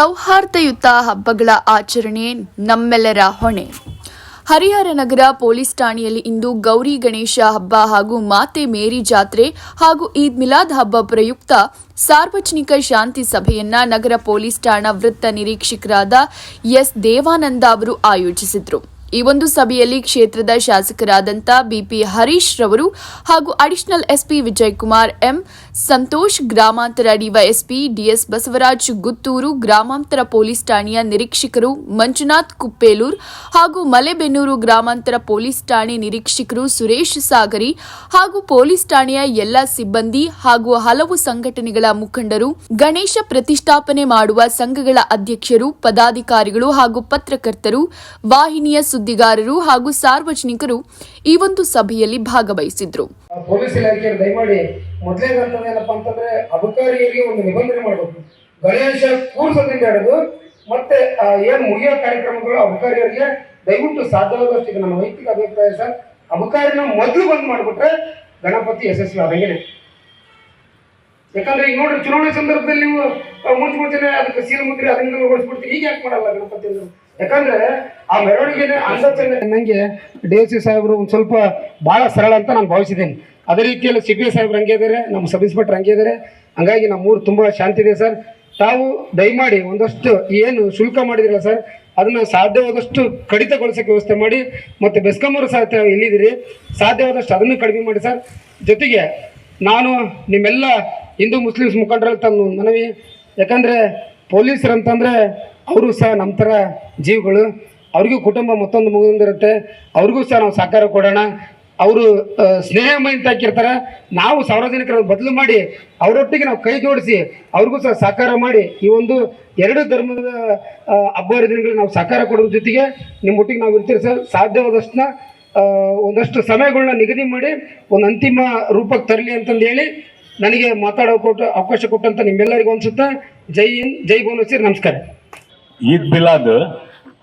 ಸೌಹಾರ್ದಯುತ ಹಬ್ಬಗಳ ಆಚರಣೆ ನಮ್ಮೆಲ್ಲರ ಹೊಣೆ. ಹರಿಹರ ನಗರ ಪೊಲೀಸ್ ಠಾಣೆಯಲ್ಲಿ ಇಂದು ಗೌರಿ ಗಣೇಶ ಹಬ್ಬ ಹಾಗೂ ಮಾತೆ ಮೇರಿ ಜಾತ್ರೆ ಹಾಗೂ ಈದ್ ಮಿಲಾದ್ ಹಬ್ಬ ಪ್ರಯುಕ್ತ ಸಾರ್ವಜನಿಕ ಶಾಂತಿ ಸಭೆಯನ್ನ ನಗರ ಪೊಲೀಸ್ ಠಾಣಾ ವೃತ್ತ ನಿರೀಕ್ಷಕರಾದ ಎಸ್ ದೇವಾನಂದ ಅವರು ಆಯೋಜಿಸಿದ್ರು. ಈ ಒಂದು ಸಭೆಯಲ್ಲಿ ಕ್ಷೇತ್ರದ ಶಾಸಕರಾದಂಥ ಬಿಪಿ ಹರೀಶ್ ರವರು ಹಾಗೂ additional SP Vijay Kumar M Santosh, ಗ್ರಾಮಾಂತರ ಡಿವೈಎಸ್ಪಿ ಡಿಎಸ್ ಬಸವರಾಜ್, ಗುತ್ತೂರು ಗ್ರಾಮಾಂತರ ಪೊಲೀಸ್ ಠಾಣೆಯ ನಿರೀಕ್ಷಕರು ಮಂಜುನಾಥ್ ಕುಪ್ಪೇಲೂರ್ ಹಾಗೂ ಮಲೆಬೆನ್ನೂರು ಗ್ರಾಮಾಂತರ ಪೊಲೀಸ್ ಠಾಣೆ ನಿರೀಕ್ಷಕರು ಸುರೇಶ್ ಸಾಗರಿ ಹಾಗೂ ಪೊಲೀಸ್ ಠಾಣೆಯ ಎಲ್ಲ ಸಿಬ್ಬಂದಿ ಹಾಗೂ ಹಲವು ಸಂಘಟನೆಗಳ ಮುಖಂಡರು, ಗಣೇಶ ಪ್ರತಿಷ್ಠಾಪನೆ ಮಾಡುವ ಸಂಘಗಳ ಅಧ್ಯಕ್ಷರು, ಪದಾಧಿಕಾರಿಗಳು ಹಾಗೂ ಪತ್ರಕರ್ತರು, ವಾಹಿನಿಯ ಸುದ್ದಿಗಾರರು ಹಾಗೂ ಸಾರ್ವಜನಿಕರು ಈ ಒಂದು ಸಭೆಯಲ್ಲಿ ಭಾಗವಹಿಸಿದ್ರು. ಪೊಲೀಸ್ ಇಲಾಖೆಯವರು ದಯಮಾಡಿ ಮೊದಲನೇದಂತದ್ದು ಏನಪ್ಪಾ ಅಂತಂದ್ರೆ ಅಬಕಾರಿಯರಿಗೆ ಒಂದು ನಿಬಂಧನೆ ಮಾಡಬೇಕು ಗಣೇಶ ಕೂರ್ಸೋದ್ರಿಂದ ಹಿಡಿದು ಮತ್ತೆ ಏನ್ ಮುಗಿಯೋ ಕಾರ್ಯಕ್ರಮಗಳು ಅಬಕಾರಿಯರಿಗೆ ದಯವಿಟ್ಟು ಸಾಧ್ಯವಾದಷ್ಟು ನನ್ನ ವೈಯಕ್ತಿಕ ಅಭಿಪ್ರಾಯ ಸರ್. ಅಬಕಾರಿನ ಮೊದಲು ಬಂದ್ ಮಾಡಿಬಿಟ್ರೆ ಗಣಪತಿ ಯಶಸ್ವಿ ಆದಂಗೆ ಯಾಕಂದ್ರೆ ಈಗ ನೋಡ್ರಿ ಚುನಾವಣೆ ಸಂದರ್ಭದಲ್ಲಿ ನೀವು ಮುಂಚೆ ಮುಂಚೆನೆ ಅದಕ್ಕೆ ಸೀಲ್ ಮುದ್ರಿ ಅದನ್ನ ಓಡಿಸ್ಬಿಡ್ತೀವಿ ಈಗ ಯಾಕೆ ಮಾಡಲ್ಲ ಗಣಪತಿ? ಯಾಕಂದ್ರೆ ಆ ಮೆರವಣಿಗೆನೆ ನಂಗೆ ಡಿ ಎಸ್ ಸಿ ಸಾಹೇಬರು ಒಂದು ಸ್ವಲ್ಪ ಬಹಳ ಸರಳ ಅಂತ ನಾನು ಭಾವಿಸಿದ್ದೀನಿ. ಅದೇ ರೀತಿಯಲ್ಲಿ ಸಿ ಪಿ ಸಾಹೇಬ್ರು ಹಂಗೆ ಇದ್ದಾರೆ ನಮ್ಮ ಸಬ್ ಇನ್ಸ್ಪೆಕ್ಟರ್ ಹಂಗೆ ಇದ್ದಾರೆ ಹಂಗಾಗಿ ನಮ್ಮ ಊರು ತುಂಬ ಶಾಂತಿ ಇದೆ ಸರ್. ತಾವು ದಯಮಾಡಿ ಒಂದಷ್ಟು ಏನು ಶುಲ್ಕ ಮಾಡಿದಿರಲ್ಲ ಸರ್, ಅದನ್ನ ಸಾಧ್ಯವಾದಷ್ಟು ಕಡಿತಗೊಳಿಸೋಕೆ ವ್ಯವಸ್ಥೆ ಮಾಡಿ, ಮತ್ತು ಬೆಸ್ಕಮ್ಮರು ಸಹ ಇಲ್ಲಿದ್ದೀರಿ, ಸಾಧ್ಯವಾದಷ್ಟು ಅದನ್ನು ಕಡಿಮೆ ಮಾಡಿ ಸರ್. ಜೊತೆಗೆ ನಾನು ನಿಮ್ಮೆಲ್ಲ ಹಿಂದೂ ಮುಸ್ಲಿಮ್ಸ್ ಮುಖಂಡರಲ್ಲಿ ತಂದು ಮನವಿ, ಯಾಕಂದರೆ ಪೊಲೀಸರು ಅಂತಂದರೆ ಅವರು ಸಹ ನಮ್ಮ ಥರ ಜೀವಗಳು, ಅವ್ರಿಗೂ ಕುಟುಂಬ ಮತ್ತೊಂದು ಮುಗಿದಿರುತ್ತೆ. ಅವ್ರಿಗೂ ಸಹ ನಾವು ಸಹಕಾರ ಕೊಡೋಣ. ಅವರು ಸ್ನೇಹಮಯ ಅಂತ ಹಾಕಿರ್ತಾರೆ ನಾವು ಸಾರ್ವಜನಿಕರ ಬದಲು ಮಾಡಿ ಅವರೊಟ್ಟಿಗೆ ನಾವು ಕೈ ಜೋಡಿಸಿ ಅವ್ರಿಗೂ ಸಹ ಸಹಕಾರ ಮಾಡಿ ಈ ಒಂದು ಎರಡು ಧರ್ಮದ ಹಬ್ಬ ಹರಿದಿನಗಳಿಗೆ ನಾವು ಸಹಕಾರ ಕೊಡೋದ್ರ ಜೊತೆಗೆ ನಿಮ್ಮ ಒಟ್ಟಿಗೆ ನಾವು ಇರ್ತೀರಿ ಸರ್. ಸಾಧ್ಯವಾದಷ್ಟನ್ನ ಒಂದಷ್ಟು ಸಮಯಗಳನ್ನ ನಿಗದಿ ಮಾಡಿ ಒಂದು ಅಂತಿಮ ರೂಪಕ್ಕೆ ತರಲಿ ಅಂತಂದು ಹೇಳಿ ನನಗೆ ಮಾತಾಡೋ ಕೊಟ್ಟು ಅವಕಾಶ ಕೊಟ್ಟಂತ ನಿಮ್ಮೆಲ್ಲರಿಗೂ ಅನ್ಸುತ್ತೆ? ಜೈ ಹಿಂದ್, ಜೈ ಭುವನೇಶ್ವರಿ, ನಮಸ್ಕಾರ. ಈದ್ ಮಿಲಾದ್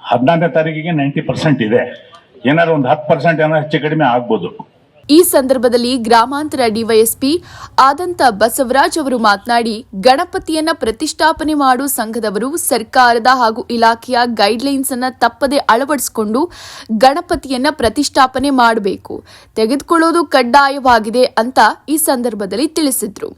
ಹದಿನಾರನೇ ತಾರೀಕಿಗೆ ನೈಂಟಿ ಪರ್ಸೆಂಟ್ ಇದೆ. ಏನಾದ್ರು ಒಂದು ಹತ್ತು ಪರ್ಸೆಂಟ್ ಏನಾದ್ರು ಹೆಚ್ಚು ಕಡಿಮೆ ಆಗ್ಬೋದು. ಈ ಸಂದರ್ಭದಲ್ಲಿ ಗ್ರಾಮಾಂತರ ಡಿವೈಎಸ್ಪಿ ಆದಂತ ಬಸವರಾಜ್ ಅವರು ಮಾತನಾಡಿ, ಗಣಪತಿಯನ್ನ ಪ್ರತಿಷ್ಠಾಪನೆ ಮಾಡು ಸಂಘದವರು ಸರ್ಕಾರದ ಹಾಗೂ ಇಲಾಖೆಯ ಗೈಡ್ಲೈನ್ಸ್ ಅನ್ನ ತಪ್ಪದೆ ಅಳವಡಿಸಿಕೊಂಡು ಗಣಪತಿಯನ್ನ ಪ್ರತಿಷ್ಠಾಪನೆ ಮಾಡಬೇಕು, ತೆಗೆದುಕೊಳ್ಳೋದು ಕಡ್ಡಾಯವಾಗಿದೆ ಅಂತ ಈ ಸಂದರ್ಭದಲ್ಲಿ ತಿಳಿಸಿದ್ರು.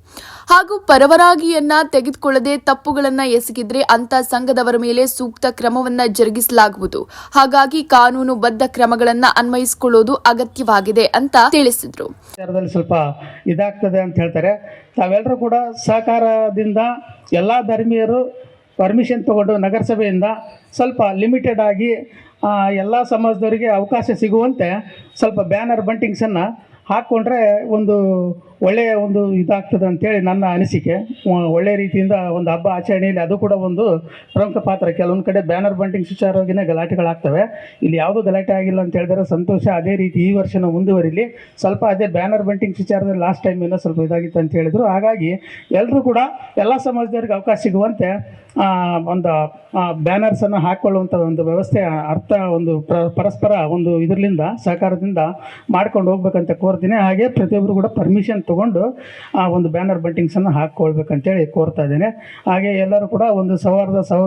ಹಾಗೂ ಪರವರಾಗಿಯನ್ನ ತೆಗೆದುಕೊಳ್ಳದೆ ತಪ್ಪುಗಳನ್ನು ಎಸಗಿದ್ರೆ ಅಂತ ಸಂಘದವರ ಮೇಲೆ ಸೂಕ್ತ ಕ್ರಮವನ್ನ ಜರುಗಿಸಲಾಗುವುದು. ಹಾಗಾಗಿ ಕಾನೂನುಬದ್ಧ ಕ್ರಮಗಳನ್ನ ಅನ್ವಯಿಸಿಕೊಳ್ಳೋದು ಅಗತ್ಯವಾಗಿದೆ ಅಂತ ತಿಳಿಸಿದ್ರು. ಸ್ವಲ್ಪ ಇದಾಗ್ತದೆ ಅಂತ ಹೇಳ್ತಾರೆ. ತಾವೆಲ್ಲರೂ ಕೂಡ ಸಹಕಾರದಿಂದ ಎಲ್ಲ ಧರ್ಮೀಯರು ಪರ್ಮಿಷನ್ ತಗೊಂಡು ನಗರಸಭೆಯಿಂದ ಸ್ವಲ್ಪ ಲಿಮಿಟೆಡ್ ಆಗಿ ಎಲ್ಲ ಸಮಾಜದವರಿಗೆ ಅವಕಾಶ ಸಿಗುವಂತೆ ಸ್ವಲ್ಪ ಬ್ಯಾನರ್ ಬಂಟಿಂಗ್ಸನ್ನು ಹಾಕ್ಕೊಂಡ್ರೆ ಒಂದು ಒಳ್ಳೆಯ ಒಂದು ಇದಾಗ್ತದೆ ಅಂತೇಳಿ ನನ್ನ ಅನಿಸಿಕೆ. ಒಳ್ಳೆಯ ರೀತಿಯಿಂದ ಒಂದು ಹಬ್ಬ ಆಚರಣೆಯಲ್ಲಿ ಅದು ಕೂಡ ಒಂದು ಪ್ರಮುಖ ಪಾತ್ರ. ಕೆಲವೊಂದು ಕಡೆ ಬ್ಯಾನರ್ ಬಂಟಿಂಗ್ ವಿಚಾರವಾಗಿನೇ ಗಲಾಟೆಗಳಾಗ್ತವೆ. ಇಲ್ಲಿ ಯಾವುದೂ ಗಲಾಟೆ ಆಗಿಲ್ಲ ಅಂತ ಹೇಳಿದ್ರೆ ಸಂತೋಷ ಅದೇ ರೀತಿ ಈ ವರ್ಷನ ಮುಂದುವರಿಲಿ. ಸ್ವಲ್ಪ ಅದೇ ಬ್ಯಾನರ್ ಬಂಟಿಂಗ್ ವಿಚಾರದಲ್ಲಿ ಲಾಸ್ಟ್ ಟೈಮ್ ಏನೋ ಸ್ವಲ್ಪ ಇದಾಗಿತ್ತು ಅಂತ ಹೇಳಿದ್ರು. ಹಾಗಾಗಿ ಎಲ್ಲರೂ ಕೂಡ ಎಲ್ಲ ಸಮಾಜದವ್ರಿಗೆ ಅವಕಾಶ ಸಿಗುವಂತೆ ಒಂದು ಬ್ಯಾನರ್ಸನ್ನು ಹಾಕ್ಕೊಳ್ಳುವಂಥ ಒಂದು ವ್ಯವಸ್ಥೆ ಅರ್ಥ ಒಂದು ಪ್ರ, ಪರಸ್ಪರ ಒಂದು ಇದರಿಂದ ಸಹಕಾರದಿಂದ ಮಾಡ್ಕೊಂಡು ಹೋಗ್ಬೇಕಂತ ಕೋರ್ತೀನಿ ಹಾಗೆ ಪ್ರತಿಯೊಬ್ಬರು ಕೂಡ ಪರ್ಮಿಷನ್ ತೊಗೊಂಡು ಆ ಒಂದು ಬ್ಯಾನರ್ ಬಂಟಿಂಗ್ಸನ್ನು ಹಾಕ್ಕೊಳ್ಬೇಕಂತೇಳಿ ಕೋರ್ತಾ ಇದ್ದೇನೆ. ಹಾಗೆ ಎಲ್ಲರೂ ಕೂಡ ಒಂದು ಸೌಹಾರ್ದ ಸೌ,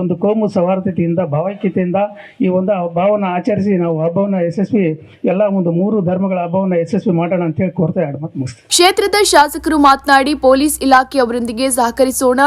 ಒಂದು ಕೋಮು ಸೌಹಾರ್ದತೆಯಿಂದ, ಭಾವೈಕ್ಯತೆಯಿಂದ ಈ ಒಂದು ಹಬ್ಬವನ್ನು ಆಚರಿಸಿ ನಾವು ಹಬ್ಬವನ್ನು ಯಶಸ್ವಿ, ಎಲ್ಲ ಒಂದು ಮೂರು ಧರ್ಮಗಳ ಹಬ್ಬವನ್ನು ಯಶಸ್ವಿ ಮಾಡೋಣ ಅಂತೇಳಿ ಕೋರ್ತಾ ಎರಡು ಮಾತು ಮುಗಿಸ್ತೀನಿ. ಕ್ಷೇತ್ರದ ಶಾಸಕರು ಮಾತನಾಡಿ ಪೊಲೀಸ್ ಇಲಾಖೆಯವರೊಂದಿಗೆ ಸಹಕರಿಸೋಣ,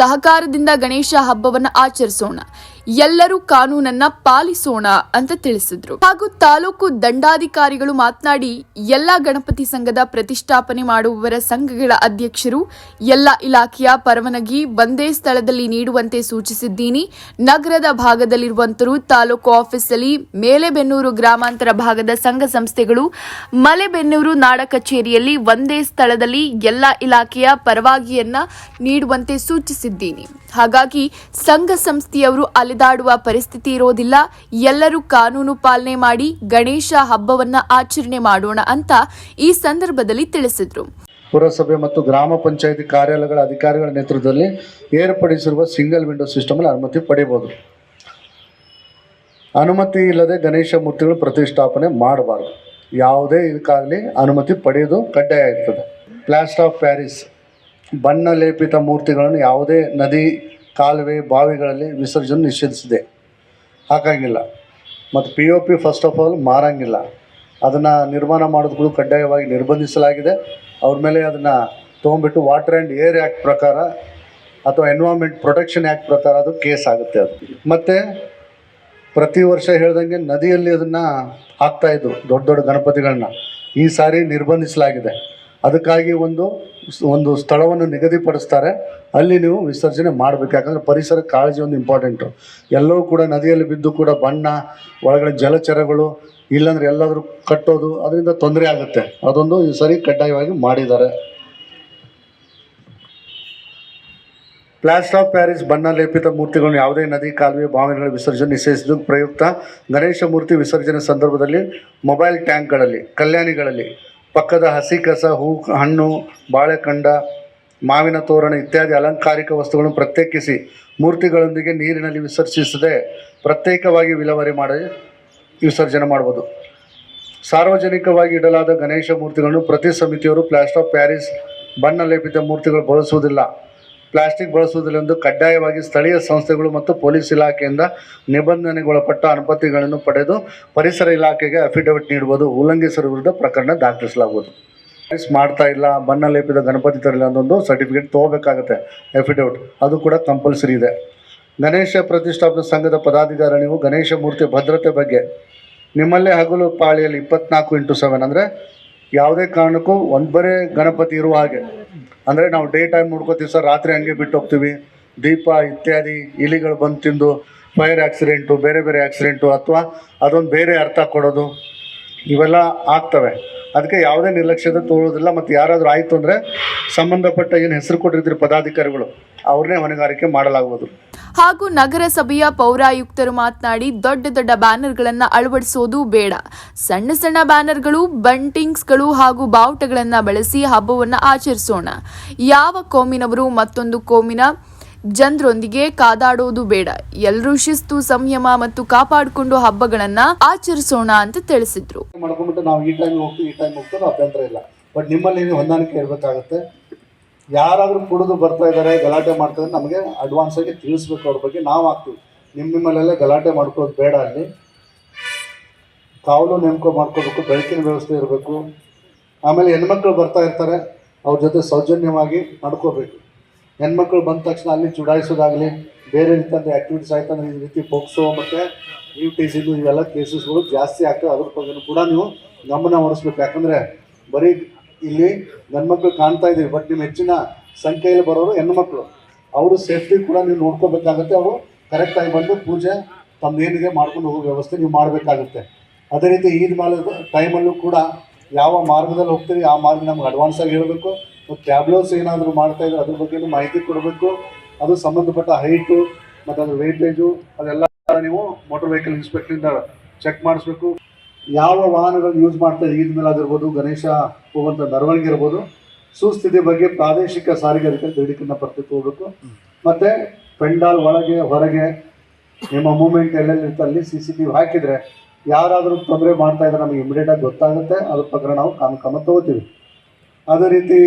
ಸಹಕಾರದಿಂದ ಗಣೇಶ ಹಬ್ಬವನ್ನು ಆಚರಿಸೋಣ. ಎಲ್ಲರೂ ಕಾನೂನನ್ನ ಪಾಲಿಸೋಣ ಅಂತ ತಿಳಿಸಿದ್ರು. ಹಾಗೂ ತಾಲೂಕು ದಂಡಾಧಿಕಾರಿಗಳು ಮಾತನಾಡಿ, ಎಲ್ಲಾ ಗಣಪತಿ ಸಂಘದ ಪ್ರತಿಷ್ಠಾಪನೆ ಮಾಡುವವರ ಸಂಘಗಳ ಅಧ್ಯಕ್ಷರು, ಎಲ್ಲ ಇಲಾಖೆಯ ಪರವಾನಗಿ ಒಂದೇ ಸ್ಥಳದಲ್ಲಿ ನೀಡುವಂತೆ ಸೂಚಿಸಿದ್ದೀನಿ. ನಗರದ ಭಾಗದಲ್ಲಿರುವಂತರು ತಾಲೂಕು ಆಫೀಸಲ್ಲಿ ಮೇಲೆಬೆನ್ನೂರು ಗ್ರಾಮಾಂತರ ಭಾಗದ ಸಂಘ ಸಂಸ್ಥೆಗಳು, ಮಲೆಬೆನ್ನೂರು ನಾಡ ಕಚೇರಿಯಲ್ಲಿ ಒಂದೇ ಸ್ಥಳದಲ್ಲಿ ಎಲ್ಲ ಇಲಾಖೆಯ ಪರವಾಗಿಯನ್ನ ನೀಡುವಂತೆ ಸೂಚಿಸಿದ್ದೀನಿ. ಹಾಗಾಗಿ ಸಂಘ ಸಂಸ್ಥೆಯವರು ಅಲೆದಾಡುವ ಪರಿಸ್ಥಿತಿ ಇರೋದಿಲ್ಲ. ಎಲ್ಲರೂ ಕಾನೂನು ಪಾಲನೆ ಮಾಡಿ ಗಣೇಶ ಹಬ್ಬವನ್ನ ಆಚರಣೆ ಮಾಡೋಣ ಅಂತ ಈ ಸಂದರ್ಭದಲ್ಲಿ ತಿಳಿಸಿದ್ರು. ಪುರಸಭೆ ಮತ್ತು ಗ್ರಾಮ ಪಂಚಾಯತಿ ಕಾರ್ಯಾಲಯಗಳ ಅಧಿಕಾರಿಗಳ ನೇತೃತ್ವದಲ್ಲಿ ಏರ್ಪಡಿಸಿರುವ ಸಿಂಗಲ್ ವಿಂಡೋ ಸಿಸ್ಟಮಲ್ಲಿ ಅನುಮತಿ ಪಡೆಯಬಹುದು. ಅನುಮತಿ ಇಲ್ಲದೆ ಗಣೇಶ ಮೂರ್ತಿಗಳು ಪ್ರತಿಷ್ಠಾಪನೆ ಮಾಡಬಾರ್ದು. ಯಾವುದೇ ಇದಕ್ಕಾಗಲಿ ಅನುಮತಿ ಪಡೆಯೋದು ಕಡ್ಡಾಯ ಇರ್ತದೆ. ಪ್ಲಾಸ್ಟ್ ಆಫ್ ಪ್ಯಾರಿಸ್ ಬಣ್ಣ ಲೇಪಿತ ಮೂರ್ತಿಗಳನ್ನು ಯಾವುದೇ ನದಿ ಕಾಲುವೆ ಬಾವಿಗಳಲ್ಲಿ ವಿಸರ್ಜನೆ ನಿಷೇಧಿಸಿದೆ. ಹಾಕಂಗಿಲ್ಲ ಮತ್ತು P O P first of all ಮಾರಂಗಿಲ್ಲ. ಅದನ್ನು ನಿರ್ಮಾಣ ಮಾಡೋದ್ಗಳು ಕಡ್ಡಾಯವಾಗಿ ನಿರ್ಬಂಧಿಸಲಾಗಿದೆ. ಅವ್ರ ಮೇಲೆ ಅದನ್ನು ತೊಗೊಂಬಿಟ್ಟು ವಾಟರ್ ಆ್ಯಂಡ್ ಏರ್ ಆ್ಯಕ್ಟ್ ಪ್ರಕಾರ ಅಥವಾ ಎನ್ವಾಮೆಂಟ್ ಪ್ರೊಟೆಕ್ಷನ್ ಆ್ಯಕ್ಟ್ ಪ್ರಕಾರ ಅದು ಕೇಸ್ ಆಗುತ್ತೆ ಅದು. ಮತ್ತು ಪ್ರತಿ ವರ್ಷ ಹೇಳ್ದಂಗೆ ನದಿಯಲ್ಲಿ ಅದನ್ನು ಹಾಕ್ತಾಯಿದ್ರು ದೊಡ್ಡ ದೊಡ್ಡ ಗಣಪತಿಗಳನ್ನ. ಈ ಸಾರಿ ನಿರ್ಬಂಧಿಸಲಾಗಿದೆ. ಅದಕ್ಕಾಗಿ ಒಂದು ಒಂದು ಸ್ಥಳವನ್ನು ನಿಗದಿಪಡಿಸ್ತಾರೆ. ಅಲ್ಲಿ ನೀವು ವಿಸರ್ಜನೆ ಮಾಡಬೇಕು. ಯಾಕಂದರೆ ಪರಿಸರ ಕಾಳಜಿ ಒಂದು ಇಂಪಾರ್ಟೆಂಟು ಎಲ್ಲವೂ ಕೂಡ ನದಿಯಲ್ಲಿ ಬಿದ್ದು ಕೂಡ ಬಣ್ಣ, ಒಳಗಡೆ ಜಲಚರಗಳು, ಇಲ್ಲಾಂದರೆ ಎಲ್ಲಾದರೂ ಕಟ್ಟೋದು, ಅದರಿಂದ ತೊಂದರೆ ಆಗುತ್ತೆ. ಅದೊಂದು ಸರಿ ಕಡ್ಡಾಯವಾಗಿ ಮಾಡಿದ್ದಾರೆ. ಪ್ಲಾಸ್ಟರ್ ಆಫ್ ಪ್ಯಾರಿಸ್ ಬಣ್ಣ ಲೇಪಿತ ಮೂರ್ತಿಗಳನ್ನು ಯಾವುದೇ ನದಿ, ಕಾಲುವೆ ಭಾವನೆಗಳ ವಿಸರ್ಜನೆ ನಿಷೇಧಿಸಿದ ಪ್ರಯುಕ್ತ. ಗಣೇಶ ಮೂರ್ತಿ ವಿಸರ್ಜನೆ ಸಂದರ್ಭದಲ್ಲಿ ಮೊಬೈಲ್ ಟ್ಯಾಂಕ್ಗಳಲ್ಲಿ ಕಲ್ಯಾಣಿಗಳಲ್ಲಿ ಪಕ್ಕದ ಹಸಿ ಕಸ, ಹೂ, ಹಣ್ಣು ಬಾಳೆಕಂಡ ಮಾವಿನ ತೋರಣ ಇತ್ಯಾದಿ ಅಲಂಕಾರಿಕ ವಸ್ತುಗಳನ್ನು ಪ್ರತ್ಯೇಕಿಸಿ ಮೂರ್ತಿಗಳೊಂದಿಗೆ ನೀರಿನಲ್ಲಿ ವಿಸರ್ಜಿಸದೆ ಪ್ರತ್ಯೇಕವಾಗಿ ವಿಲೇವಾರಿ ಮಾಡಿ ವಿಸರ್ಜನೆ ಮಾಡ್ಬೋದು ಸಾರ್ವಜನಿಕವಾಗಿ ಇಡಲಾದ ಗಣೇಶ ಮೂರ್ತಿಗಳನ್ನು ಪ್ರತಿ ಸಮಿತಿಯವರು ಪ್ಲಾಸ್ಟರ್ ಆಫ್ ಪ್ಯಾರಿಸ್ ಬಣ್ಣ ಲೇಪಿತ ಮೂರ್ತಿಗಳು ಬಳಸುವುದಿಲ್ಲ. ಪ್ಲಾಸ್ಟಿಕ್ ಬಳಸುವುದಿಲ್ಲ ಎಂದು ಕಡ್ಡಾಯವಾಗಿ ಸ್ಥಳೀಯ ಸಂಸ್ಥೆಗಳು ಮತ್ತು ಪೊಲೀಸ್ ಇಲಾಖೆಯಿಂದ ನಿಬಂಧನೆಗೊಳಪಟ್ಟ ಅನುಮತಿಗಳನ್ನು ಪಡೆದು ಪರಿಸರ ಇಲಾಖೆಗೆ ಅಫಿಡವಿಟ್ ನೀಡುವುದು ಉಲ್ಲಂಘಿಸಿರುವ ವಿರುದ್ಧ ಪ್ರಕರಣ ದಾಖಲಿಸಲಾಗುವುದು. ಮಾಡ್ತಾ ಇಲ್ಲ ಬಣ್ಣ ಲೇಪಿದ ಗಣಪತಿ ತರಲಿಲ್ಲ ಅನ್ನೊಂದು ಸರ್ಟಿಫಿಕೇಟ್ ತೊಗೋಬೇಕಾಗುತ್ತೆ ಅಫಿಡವಿಟ್ ಅದು ಕೂಡ ಕಂಪಲ್ಸರಿ ಇದೆ. ಗಣೇಶ ಪ್ರತಿಷ್ಠಾಪನಾ ಸಂಘದ ಪದಾಧಿಕಾರಿ ನೀವು ಗಣೇಶ ಮೂರ್ತಿ ಭದ್ರತೆ ಬಗ್ಗೆ ನಿಮ್ಮಲ್ಲೇ ಹಗಲು ಪಾಳಿಯಲ್ಲಿ ಇಪ್ಪತ್ನಾಲ್ಕು ಇಂಟು ಸೆವೆನ್ ಅಂದರೆ ಯಾವುದೇ ಕಾರಣಕ್ಕೂ ಒಂದು ಬರೇ ಗಣಪತಿ ಇರುವ ಹಾಗೆ. ಅಂದರೆ ನಾವು ಡೇ ಟೈಮ್ ನೋಡ್ಕೋತೀವಿ ಸರ್ ರಾತ್ರಿ ಹಂಗೆ ಬಿಟ್ಟು ಹೋಗ್ತೀವಿ. ದೀಪ ಇತ್ಯಾದಿ ಇಲಿಗಳು ಬಂದು ತಿಂದು ಫೈರ್ ಆಕ್ಸಿಡೆಂಟು ಬೇರೆ ಬೇರೆ ಆಕ್ಸಿಡೆಂಟು ಅಥವಾ ಅದೊಂದು ಬೇರೆ ಅರ್ಥ ಕೊಡೋದು, ಇವೆಲ್ಲ ಆಗ್ತವೆ. ಅದಕ್ಕೆ ಯಾವುದೇ ನಿರ್ಲಕ್ಷ್ಯದ ತೋರೋದಿಲ್ಲ ಮತ್ತು ಯಾರಾದರೂ ಆಯಿತು ಅಂದರೆ ಸಂಬಂಧಪಟ್ಟ ಏನು ಹೆಸರು ಕೊಟ್ಟಿರ್ತೀರಿ ಪದಾಧಿಕಾರಿಗಳು, ಅವ್ರನ್ನೇ ಹೊಣೆಗಾರಿಕೆ ಮಾಡಲಾಗುವುದು. ಹಾಗೂ ನಗರಸಭೆಯ ಪೌರಾಯುಕ್ತರು ಮಾತನಾಡಿ, ದೊಡ್ಡ ದೊಡ್ಡ ಬ್ಯಾನರ್ಗಳನ್ನು ಅಳವಡಿಸೋದು ಬೇಡ. ಸಣ್ಣ ಸಣ್ಣ ಬ್ಯಾನರ್ಗಳು, ಬಂಟಿಂಗ್ಸ್ಗಳು ಹಾಗೂ ಬಾವುಟಗಳನ್ನು ಬಳಸಿ ಹಬ್ಬವನ್ನು ಆಚರಿಸೋಣ. ಯಾವ ಕೋಮಿನವರು ಮತ್ತೊಂದು ಕೋಮಿನ ಜನರೊಂದಿಗೆ ಕಾದಾಡೋದು ಬೇಡ. ಎಲ್ಲರೂ ಶಿಸ್ತು, ಸಂಯಮ ಮತ್ತು ಕಾಪಾಡಿಕೊಂಡು ಹಬ್ಬಗಳನ್ನ ಆಚರಿಸೋಣ ಅಂತ ತಿಳಿಸಿದ್ರು. ಮಾಡ್ಕೊಂಡ್ಬಿಟ್ಟು ನಾವು ಈ ಟೈಮ್ ಹೋಗ್ತೀವಿ, ಈ ಟೈಮ್ ಇಲ್ಲ. ಬಟ್ ನಿಮ್ಮಲ್ಲಿ ಹೊಂದಾಣಿಕೆ ಇರಬೇಕಾಗುತ್ತೆ? ಯಾರಾದರೂ ಕುಡಿದು ಬರ್ತಾ ಇದ್ದಾರೆ ಗಲಾಟೆ ಮಾಡ್ತಾರೆ ನಮಗೆ ಅಡ್ವಾನ್ಸ್ ಆಗಿ ತಿಳಿಸ್ಬೇಕು ಅವ್ರ ಬಗ್ಗೆ. ನಾವು ಹಾಕ್ತೀವಿ ನಿಮ್ಮ ನಿಮ್ಮಲ್ಲೆಲ್ಲ ಗಲಾಟೆ ಮಾಡ್ಕೊಳ್ಳೋದು ಬೇಡ ಅಲ್ಲಿ. ಕಾವಲು ನೇಮಕ ಮಾಡ್ಕೋಬೇಕು, ಬೆಳಕಿನ ವ್ಯವಸ್ಥೆ ಇರಬೇಕು. ಆಮೇಲೆ ಹೆಣ್ಮಕ್ಳು ಬರ್ತಾ ಇರ್ತಾರೆ, ಅವ್ರ ಜೊತೆ ಸೌಜನ್ಯವಾಗಿ ನಡ್ಕೋಬೇಕು ಹೆಣ್ಮಕ್ಳು ಬಂದ ತಕ್ಷಣ ಅಲ್ಲಿ ಚುಡಾಯಿಸೋದಾಗಲಿ, ಬೇರೆ ರೀತಿಯ ಆ್ಯಕ್ಟಿವಿಟೀಸ್ ಆಯ್ತಂದ್ರೆ ಈ ರೀತಿ ಪೋಕ್ಸೋ ಮತ್ತು ಟೀಸಿಂಗು ಇವೆಲ್ಲ ಕೇಸಸ್ಗಳು ಜಾಸ್ತಿ ಆಗ್ತವೆ. ಅದ್ರ ಬಗ್ಗೆ ಕೂಡ ನೀವು ಗಮನ ಹೊರಿಸ್ಬೇಕು. ಯಾಕಂದರೆ ಬರೀ ಇಲ್ಲಿ ಗಂಡ್ಮಕ್ಳು ಕಾಣ್ತಾ ಇದ್ದೀವಿ ಬಟ್ ನಿಮ್ಮ ಹೆಚ್ಚಿನ ಸಂಖ್ಯೆಯಲ್ಲಿ ಬರೋರು ಹೆಣ್ಮಕ್ಳು. ಅವರು ಸೇಫ್ಟಿ ಕೂಡ ನೀವು ನೋಡ್ಕೋಬೇಕಾಗುತ್ತೆ. ಅವರು ಕರೆಕ್ಟಾಗಿ ಬಂದು ಪೂಜೆ ತಮ್ಮ ಏನಿದೆ ಮಾಡ್ಕೊಂಡು ಹೋಗೋ ವ್ಯವಸ್ಥೆ ನೀವು ಮಾಡಬೇಕಾಗುತ್ತೆ. ಅದೇ ರೀತಿ ಈದ್ ಮಾಲ ಟೈಮಲ್ಲೂ ಕೂಡ ಯಾವ ಮಾರ್ಗದಲ್ಲಿ ಹೋಗ್ತೀವಿ ಆ ಮಾರ್ಗ ನಮ್ಗೆ ಅಡ್ವಾನ್ಸ್ ಆಗಿ ಹೇಳಬೇಕು. ಮತ್ತು ಟ್ಯಾಬ್ಲೋಸ್ ಏನಾದರೂ ಮಾಡ್ತಾ ಇದ್ರೆ ಅದ್ರ ಬಗ್ಗೆ ಮಾಹಿತಿ ಕೊಡಬೇಕು. ಅದು ಸಂಬಂಧಪಟ್ಟ ಹೈಟು ಮತ್ತು ಅದ್ರ ವೆಯ್ಟೇಜು ಅದೆಲ್ಲ ನೀವು ಮೋಟರ್ ವೆಹಿಕಲ್ ಇನ್ಸ್ಪೆಕ್ಟ್ರಿಂದ ಚೆಕ್ ಮಾಡಿಸ್ಬೇಕು. ಯಾವ ವಾಹನಗಳು ಯೂಸ್ ಮಾಡ್ತಾ ಈದ ಮೇಲೆ ಆಗಿರ್ಬೋದು, ಗಣೇಶ ಹೋಗುವಂಥ ಮೆರವಣಿಗೆ ಇರ್ಬೋದು, ಸುಸ್ಥಿತಿ ಬಗ್ಗೆ ಪ್ರಾದೇಶಿಕ ಸಾರಿಗೆ ಅಧಿಕಾರಿ ಬೇಡಿಕೆಯನ್ನು ಪತ್ರ ಹೋಗಬೇಕು ಮತ್ತು ಪೆಂಡಾಲ್ ಒಳಗೆ, ಹೊರಗೆ ನಿಮ್ಮ ಮೂಮೆಂಟ್ ಎಲ್ಲೆಲ್ಲಿ ಅಲ್ಲಿ ಸಿ ಸಿ ಟಿ ವಿ ಹಾಕಿದರೆ ಯಾರಾದರೂ ತೊಂದರೆ ಮಾಡ್ತಾ ಇದ್ರೆ ನಮಗೆ ಇಮಿಡಿಯೇಟಾಗಿ ಗೊತ್ತಾಗುತ್ತೆ. ಅದ್ರ ಪ್ರಕಾರ ನಾವು ಕಾನೂನು ಕ್ರಮ ತಗೋತೀವಿ. ಅದೇ ರೀತಿ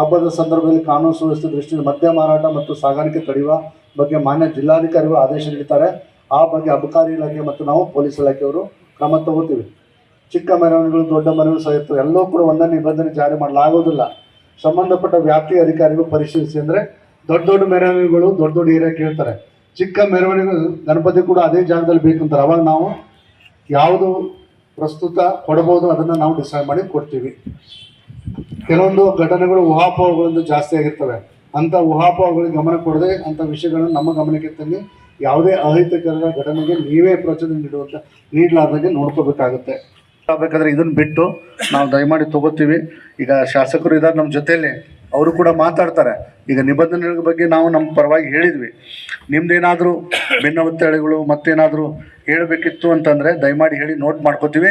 ಹಬ್ಬದ ಸಂದರ್ಭದಲ್ಲಿ ಕಾನೂನು ಸುವ್ಯವಸ್ಥೆ ದೃಷ್ಟಿಯಲ್ಲಿ ಮದ್ಯ ಮಾರಾಟ ಮತ್ತು ಸಾಗಾಣಿಕೆ ತಡೆಯುವ ಬಗ್ಗೆ ಮಾನ್ಯ ಜಿಲ್ಲಾಧಿಕಾರಿಗಳು ಆದೇಶ ನೀಡ್ತಾರೆ ಆ ಬಗ್ಗೆ ಅಬಕಾರಿ ಇಲಾಖೆ ಮತ್ತು ನಾವು ಪೊಲೀಸ್ ಇಲಾಖೆಯವರು ಕ್ರಮ ತಗೋತೀವಿ. ಚಿಕ್ಕ ಮೆರವಣಿಗೆಗಳು, ದೊಡ್ಡ ಮೆರವಣಿಗೆ ಸಹ ಎಲ್ಲೋ ಕೂಡ ಒಂದೇ ನಿಬಂಧನೆ ಜಾರಿ ಮಾಡಲಾಗೋದಿಲ್ಲ. ಸಂಬಂಧಪಟ್ಟ ವ್ಯಾಪ್ತಿ ಅಧಿಕಾರಿಗಳು ಪರಿಶೀಲಿಸಿ ಅಂದರೆ ದೊಡ್ಡ ದೊಡ್ಡ ಮೆರವಣಿಗೆಗಳು ದೊಡ್ಡ ದೊಡ್ಡ ಏರಿಯಾ ಕೇಳ್ತಾರೆ ಚಿಕ್ಕ ಮೆರವಣಿಗೆ ಗಣಪತಿ ಕೂಡ ಅದೇ ಜಾಗದಲ್ಲಿ ಬೇಕಂತಾರೆ. ಅವಾಗ ನಾವು ಯಾವುದು ಪ್ರಸ್ತುತ ಕೊಡ್ಬೋದು ಅದನ್ನು ನಾವು ಡಿಸೈಡ್ ಮಾಡಿ ಕೊಡ್ತೀವಿ. ಕೆಲವೊಂದು ಘಟನೆಗಳು ಊಹಾಪೋಹಗಳಿಂದ ಜಾಸ್ತಿ ಆಗಿರ್ತವೆ. ಅಂಥ ಊಹಾಪೋಹಗಳಿಗೆ ಗಮನ ಕೊಡದೆ ಅಂಥ ವಿಷಯಗಳನ್ನು ನಮ್ಮ ಗಮನಕ್ಕೆ ತಂದು ಯಾವುದೇ ಅಹಿತಕರ ಘಟನೆಗೆ ನೀವೇ ಪ್ರಚೋದನೆ ನೀಡುವಂಥ ನೀಡಲಾರ್ದಂಗೆ ನೋಡ್ಕೋಬೇಕಾಗುತ್ತೆ. ಬೇಕಾದ್ರೆ ಇದನ್ನು ಬಿಟ್ಟು ನಾವು ದಯಮಾಡಿ ತಗೋತೀವಿ. ಈಗ ಶಾಸಕರು ಇದ್ದಾರೆ ನಮ್ಮ ಜೊತೆಯಲ್ಲಿ. ಅವರು ಕೂಡ ಮಾತಾಡ್ತಾರೆ. ಈಗ ನಿಬಂಧನೆಗಳ ಬಗ್ಗೆ ನಾವು ನಮ್ಮ ಪರವಾಗಿ ಹೇಳಿದ್ವಿ. ನಿಮ್ದೇನಾದರೂ ಭಿನ್ನವತ್ತಳೆಗಳು ಮತ್ತೇನಾದರೂ ಹೇಳಬೇಕಿತ್ತು ಅಂತಂದರೆ ದಯಮಾಡಿ ಹೇಳಿ ನೋಟ್ ಮಾಡ್ಕೋತೀವಿ.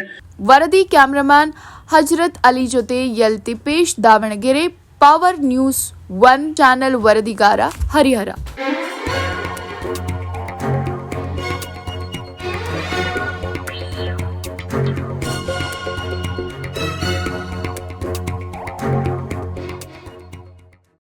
ವರದಿ ಕ್ಯಾಮ್ರಾಮ್ಯಾನ್ ಹಜರತ್ ಅಲಿ ಜೊತೆ L Tippesh Davangere, power news one channel ವರದಿಗಾರ Harihara.